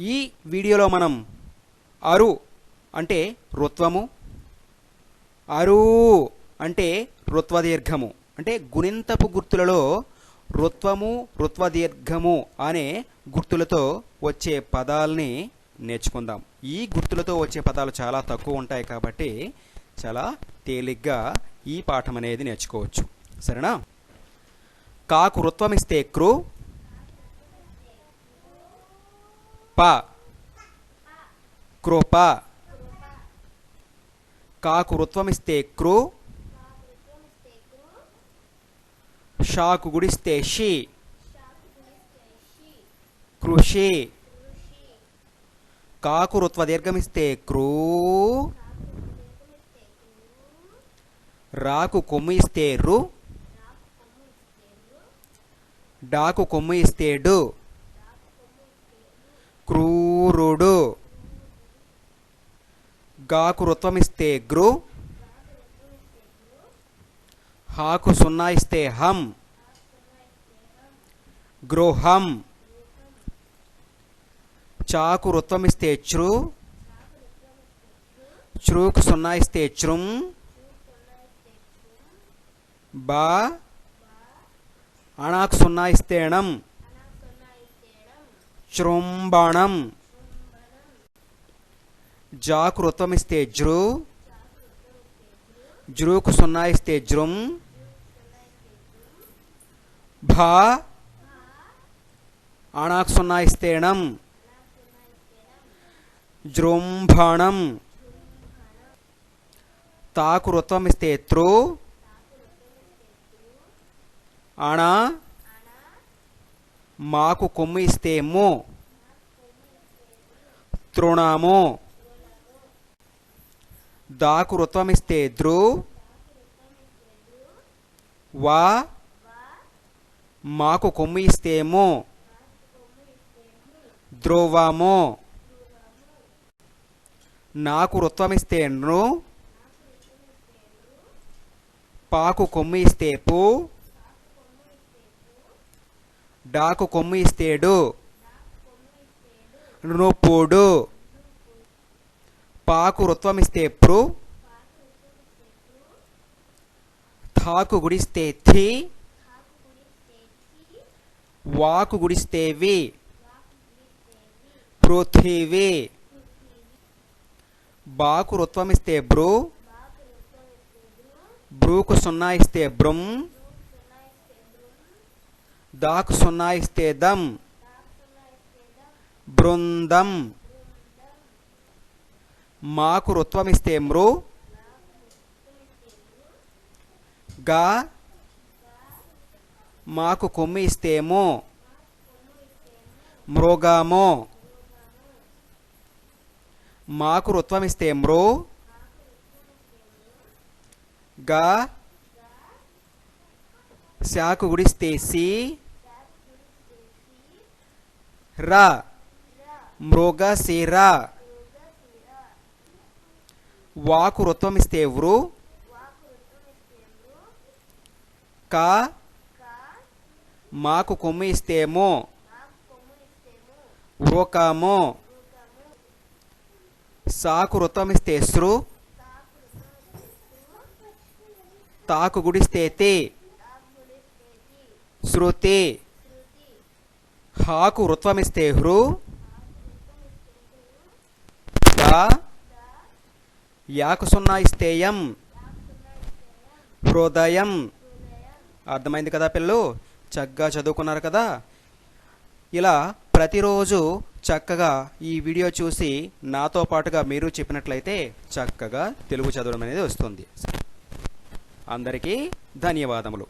ఈ వీడియోలో మనం అరు అంటే రుత్వము అరు అంటే రుత్వదీర్ఘము అంటే గుణింతపు గుర్తులలో రుత్వము రుత్వదీర్ఘము అనే గుర్తులతో వచ్చే పదాలని నేర్చుకుందాం. ఈ గుర్తులతో వచ్చే పదాలు చాలా తక్కువ ఉంటాయి కాబట్టి చాలా తేలిగ్గా ఈ పాఠం అనేది నేర్చుకోవచ్చు. సరేనా? కాకు రుత్వం ఇస్తే ప కృప. కాకు రుత్వమిస్తే క్రు షాకు గుడిస్తే షి. కృషి. కాకు రుత్వ దీర్ఘమిస్తే క్రూ రాకు కొమ్ము ఇస్తే రు. డాకు కొమ్ము ఇస్తే డు. క్రూరుడు గాకు రుత్వమిస్తే గ్రు. హాకు సున్నా ఇస్తే హం. గృహం. చాకు రుత్వమిస్తే చ్రు. చ్రూకు సున్నా ఇస్తే చ్రుం. బా. అణాకు సున్నా ఇస్తే ణం. చృంబణం జాకు రుత్వం ఇస్తే జ్రు జ్రుకు సున్నా ఇస్తే జ్రుం భా అణాకు సున్నా ఇస్తే ణం జృంభణం తాకు రుత్వం ఇస్తే త్రు అణ మాకు కొమ్ము ఇస్తే ము తృణము దాకు రుత్వమిస్తే ద్రు వా మాకు కొమ్ము ఇస్తేమో ద్రోవామో ధ్రువము. నాకు రుత్వమిస్తే నృ పాకు కొమ్ము ఇస్తే పూ డాకు కొమ్ము ఇస్తేడు నృపుడు పాకు రుత్వమిస్తే ప్రు థాకు గుడిస్తే థి వాకు గుడిస్తే వి పృథివీ. బాకు రుత్వమిస్తే బ్రూ బ్రు బ్రూకు సున్నా ఇస్తే బ్రుం దాకు సున్నా ఇస్తే దం బృందం. మాకు రుత్వమిస్తే మృ గా? మాకు కొమ్మి ఇస్తేమో మృగామో మాకు రుత్వమిస్తే మృ గా? శాకు గుడిస్తే సి? రా? మృగశిర వాకు రుత్వమిస్తే వృ కా. మాకు కొమ్ము ఇస్తేమో? ఓకామో సాకు రుత్వం ఇస్తే తాకు గుడిస్తే తే? శృతి. హాకు రుత్వమిస్తే హృ దా. యాకు సున్నా ఇస్తేయం. హృదయం. అర్థమైంది కదా పిల్లలు? చక్కగా చదువుకున్నారు కదా? ఇలా ప్రతిరోజు చక్కగా ఈ వీడియో చూసి నాతో పాటుగా మీరు చెప్పినట్లయితే చక్కగా తెలుగు చదవడం అనేది వస్తుంది. అందరికీ ధన్యవాదములు.